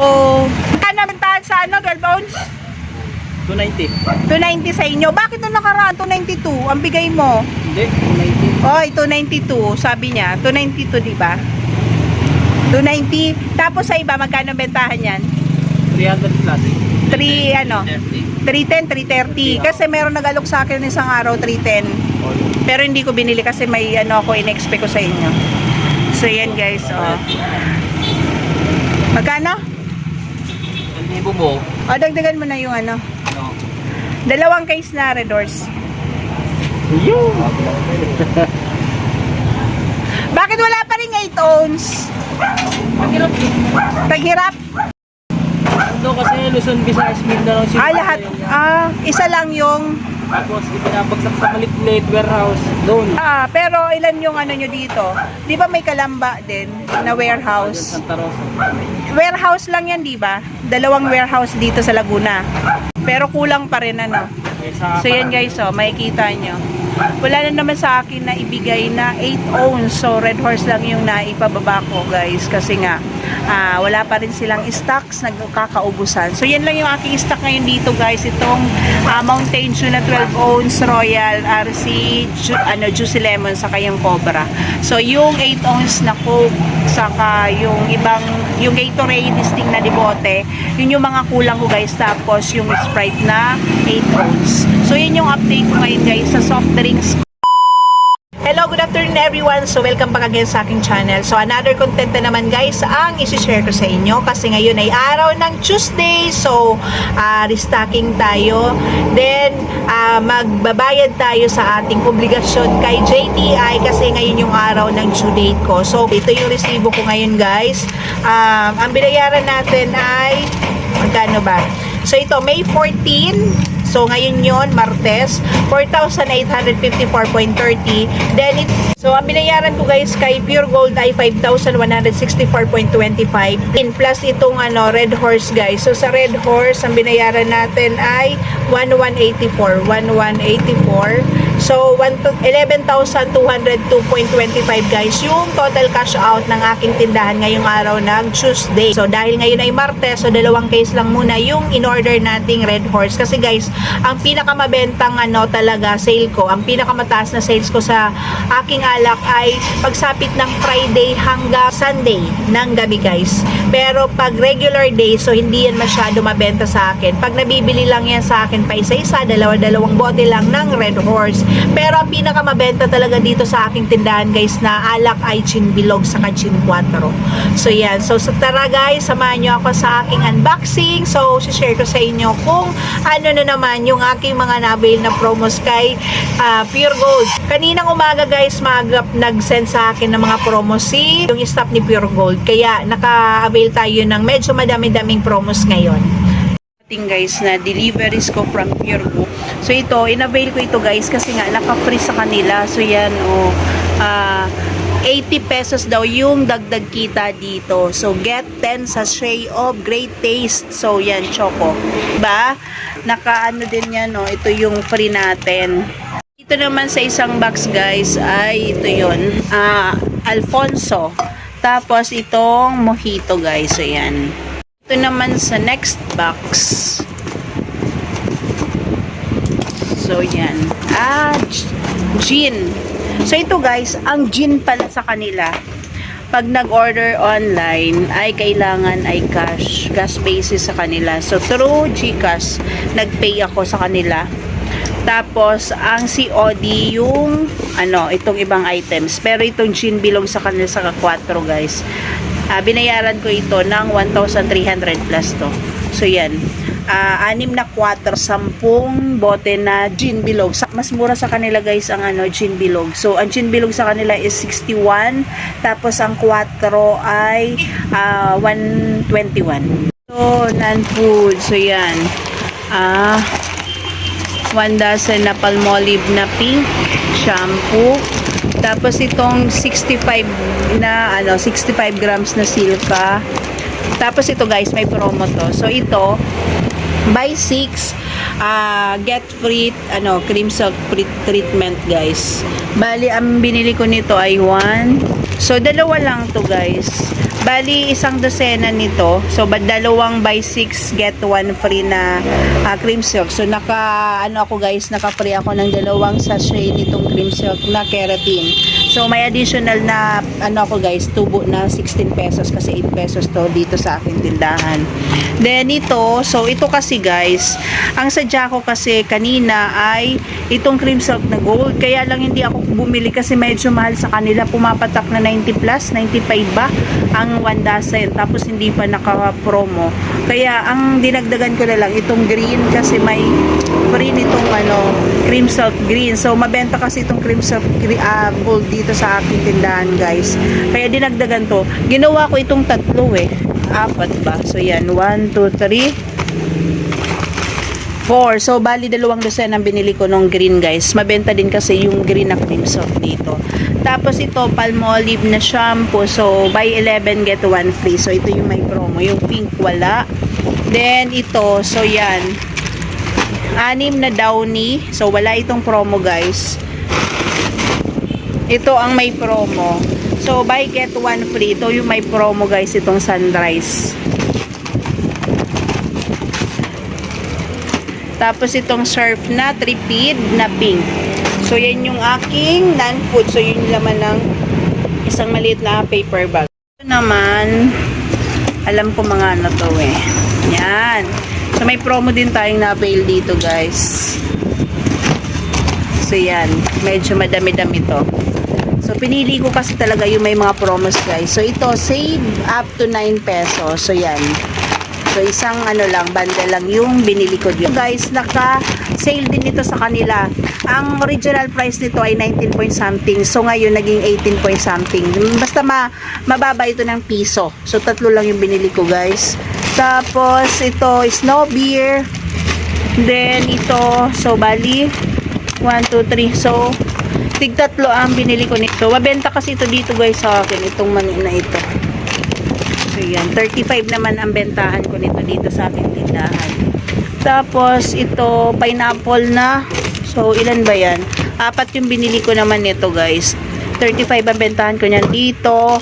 Oh, ano bentahan sa ano, girl bones? 290. 290 sa inyo. Bakit nung nakaraan 292 ang bigay mo? Hindi, 290. Oy, 292 sabi niya. 292 di ba? 290. Tapos sa iba magkano bentahan yan? 300 plus. 3 ano? 30. 310, 330. Kasi meron nagalok sa akin isang araw 310. Pero hindi ko binili kasi may ano ako in-expect ko sa inyo. So yan guys, oh. Magkano? Mo, O dagdagan mo na yung ano. ano? Dalawang case na red doors. Yun! Bakit wala pa rin 8 ounce? Mahirap eh. Taghirap? Ando kasi Luzon, Visayas, Mindanao. Ah, lahat. Ah, isa lang yung Tapos ipinabagsak sa malit-lit warehouse doon. Ah, pero ilan yung ano nyo dito? Di ba may kalamba din na warehouse? Santa Rosa. Warehouse lang yan, di ba? Dalawang warehouse dito sa Laguna. Pero kulang pa rin ano. Eh, So yan guys, oh, makikita nyo. Wala na naman sa akin na ibigay na 8 ounce. So red horse lang yung naipababa ko guys. Kasi nga, ah, wala pa rin silang stocks, nagkakaubusan. So yan lang yung aking stock ngayon dito guys. Itong ah, Mountain Dew na 12 ounce Royal RC ju- ano, Juicy Lemon saka yung Cobra. So yung 8 ounce na Coke saka yung ibang yung Gatorade distinct na dibote yun yung mga kulang ko guys tapos yung Sprite na 8 ounce so yun yung update ko ngayon guys sa soft drinks Hello, good afternoon everyone. So welcome back again sa aking channel. So another content na naman guys ang isi-share ko sa inyo kasi ngayon ay araw ng Tuesday. So ah, restocking tayo. Then ah, magbabayad tayo sa ating obligasyon kay JTI kasi ngayon yung araw ng due date ko. So ito yung resibo ko ngayon guys. Um, ang binayaran natin ay magkano ba? So ito May 14 So, ngayon yon Martes, 4,854.30. Then, it, so, ang binayaran ko guys kay Pure Gold ay 5,164.25. In plus itong ano, Red Horse guys. So, sa Red Horse, ang binayaran natin ay 1,184. 1,184. So, 11,202.25 guys yung total cash out ng aking tindahan ngayong araw ng Tuesday. So, dahil ngayon ay Martes, so dalawang case lang muna yung in-order nating Red Horse. Kasi guys, ang pinakamabentang ano talaga sale ko, ang pinakamataas na sales ko sa aking alak ay pagsapit ng Friday hanggang Sunday ng gabi guys. Pero pag regular day, so hindi yan masyado mabenta sa akin. Pag nabibili lang yan sa akin pa isa-isa, dalawa-dalawang bote lang ng Red Horse. Pero ang pinakamabenta talaga dito sa aking tindahan guys na alak ay Chin Bilog sa Chin 4. So yan. So sa tara guys, samahan nyo ako sa aking unboxing. So share ko sa inyo kung ano na naman yung aking mga nabil na promos kay ah, Pure Gold. Kaninang umaga guys, magap nag-send sa akin ng mga promos si yung staff ni Pure Gold. Kaya naka-avail tayo ng medyo madami-daming promos ngayon ating guys na deliveries ko from Pure. So ito, in-avail ko ito guys kasi nga naka-free sa kanila. So yan, oh, ah, 80 pesos daw yung dagdag kita dito. So get 10 sachet of great taste. So yan, choco. Diba? Naka-ano din yan, oh, ito yung free natin. Ito naman sa isang box guys ay ito yun. ah, Alfonso. Tapos itong mojito guys. So yan. Ito naman sa next box. So, yan. Ah, gin. So, ito guys, ang gin pala sa kanila. Pag nag-order online, ay kailangan ay cash. Cash basis sa kanila. So, through Gcash, nag-pay ako sa kanila. Tapos, ang COD yung, ano, itong ibang items. Pero itong gin bilog sa kanila sa 4 guys. Ah, binayaran ko ito ng 1,300 plus to. So, yan. Ah, anim na 4, 10 bote na gin bilog. Mas mura sa kanila guys ang ano, gin bilog. So, ang gin bilog sa kanila is 61. Tapos, ang 4 ay ah, 121. So, non-food. So, yan. Ah, 1 dozen na palmolive na pink shampoo. Tapos itong 65 na ano, 65 grams na silka. Tapos ito guys, may promo to. So ito, buy 6 ah get free ano, cream silk treatment guys. Bali, ang binili ko nito ay 1. So dalawa lang to guys. Bali, isang dosena nito. So, dalawang by 6 get one free na ah, cream silk. So, naka, ano ako guys, naka-free ako ng dalawang sachet nitong cream silk na keratin. So, may additional na, ano ako guys, tubo na 16 pesos kasi 8 pesos to dito sa aking tindahan. Then, ito, so ito kasi guys, ang sadya ko kasi kanina ay itong cream silk na gold. Kaya lang hindi ako bumili kasi medyo mahal sa kanila. Pumapatak na 90 plus, 95 ba ang 1 dozen. Tapos hindi pa naka-promo. Kaya ang dinagdagan ko na lang itong green kasi may free nitong ano, cream silk green. So mabenta kasi itong cream silk ah, gold dito sa aking tindahan guys. Kaya dinagdagan to. Ginawa ko itong tatlo eh. Apat ba? So yan, 1, 2, 3, 4. So, bali dalawang dosen ang binili ko nung green guys. Mabenta din kasi yung green na cream soap dito. Tapos ito, palmolive na shampoo. So, buy 11, get 1 free. So, ito yung may promo. Yung pink, wala. Then, ito. So, yan. Anim na downy. So, wala itong promo guys. Ito ang may promo. So, buy get 1 free. Ito yung may promo guys. Itong sunrise. Tapos itong surf na tripid na pink. So yan yung aking non-food. So yun laman ng isang maliit na paper bag. Ito naman, alam ko mga ano to eh. Yan. So may promo din tayong na-avail dito guys. So yan, medyo madami-dami to. So pinili ko kasi talaga yung may mga promos guys. So ito, save up to 9 pesos. So yan. So, isang ano lang, banda lang yung binili ko dito. Guys, naka-sale din ito sa kanila. Ang original price nito ay 19 point something. So, ngayon, naging 18 point something. Basta ma mababa ito ng piso. So, tatlo lang yung binili ko, guys. Tapos, ito, snow beer. Then, ito, so, bali, 1, 2, 3. So, tig tatlo ang binili ko nito. Mabenta kasi ito dito, guys, sa akin. Itong mani na ito. So, yan. 35 naman ang bentahan ko nito dito sa aking tindahan. Tapos, ito, pineapple na. So, ilan ba yan? Apat yung binili ko naman nito, guys. 35 ang bentahan ko niyan dito.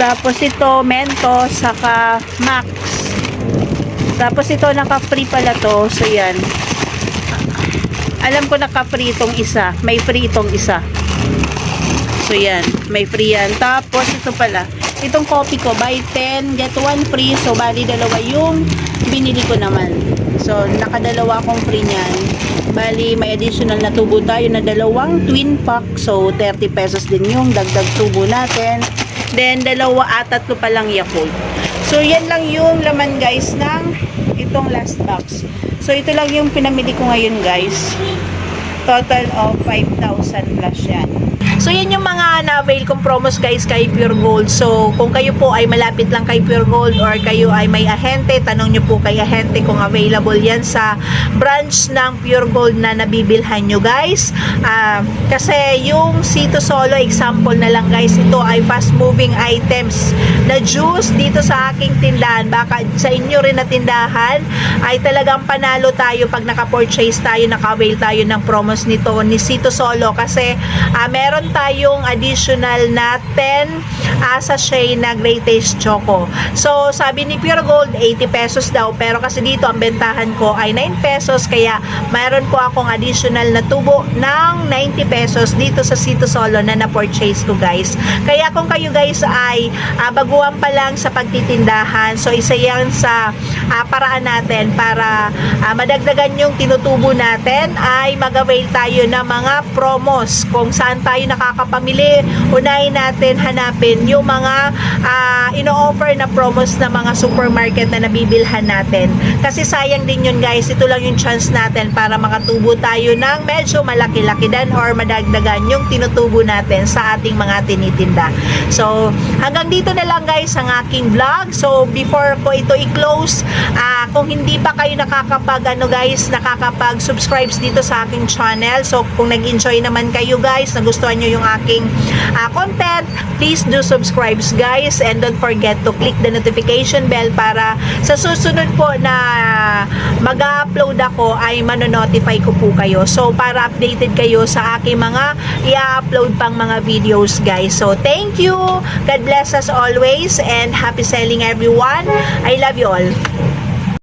Tapos, ito, Mentos, saka Max. Tapos, ito, naka-free pala to. So, yan. Alam ko naka-free itong isa. May free itong isa. So, yan. May free yan. Tapos, ito pala. Itong coffee ko, buy 10, get 1 free. So, bali dalawa yung binili ko naman. So, nakadalawa akong free niyan. Bali, may additional na tubo tayo na dalawang twin pack. So, 30 pesos din yung dagdag tubo natin. Then, dalawa at tatlo pa lang Yakult. So, yan lang yung laman guys ng itong last box. So, ito lang yung pinamili ko ngayon guys. Total of 5,000 plus yan. So, yan yung mga na-avail kong promos guys kay Pure Gold. So, kung kayo po ay malapit lang kay Pure Gold or kayo ay may ahente, tanong nyo po kay ahente kung available yan sa branch ng Pure Gold na nabibilhan nyo guys. Ah, kasi yung Sito Solo, example na lang guys, ito ay fast moving items na juice dito sa aking tindahan. Baka sa inyo rin na tindahan ay talagang panalo tayo pag naka-purchase tayo, naka-avail tayo ng promos nito ni Sito Solo kasi ah, meron tayong additional na 10 uh, sachet na Great Taste Choco. So, sabi ni Pure Gold, 80 pesos daw. Pero kasi dito, ang bentahan ko ay 9 pesos. Kaya, mayroon po akong additional na tubo ng 90 pesos dito sa Sito Solo na na-purchase ko, guys. Kaya kung kayo, guys, ay uh, baguhan pa lang sa pagtitindahan, so isa yan sa uh, paraan natin para uh, madagdagan yung tinutubo natin ay mag-avail tayo ng mga promos kung saan tayo nakakapamili. Unahin natin hanapin yung mga uh, ino-offer na promos na mga supermarket na nabibilhan natin. Kasi sayang din yun guys. Ito lang yung chance natin para makatubo tayo ng medyo malaki-laki dan or madagdagan yung tinutubo natin sa ating mga tinitinda. So hanggang dito na lang guys ang aking vlog. So before ko ito i-close Ah, kung hindi pa kayo nakakapag ano guys, nakakapag subscribes dito sa aking channel. So kung nag-enjoy naman kayo guys, nagustuhan nyo yung aking ah, content, please do subscribe guys and don't forget to click the notification bell para sa susunod po na mag-upload ako ay manonotify ko po kayo. So para updated kayo sa aking mga i-upload pang mga videos guys. So thank you. God bless us always and happy selling everyone. I love you all.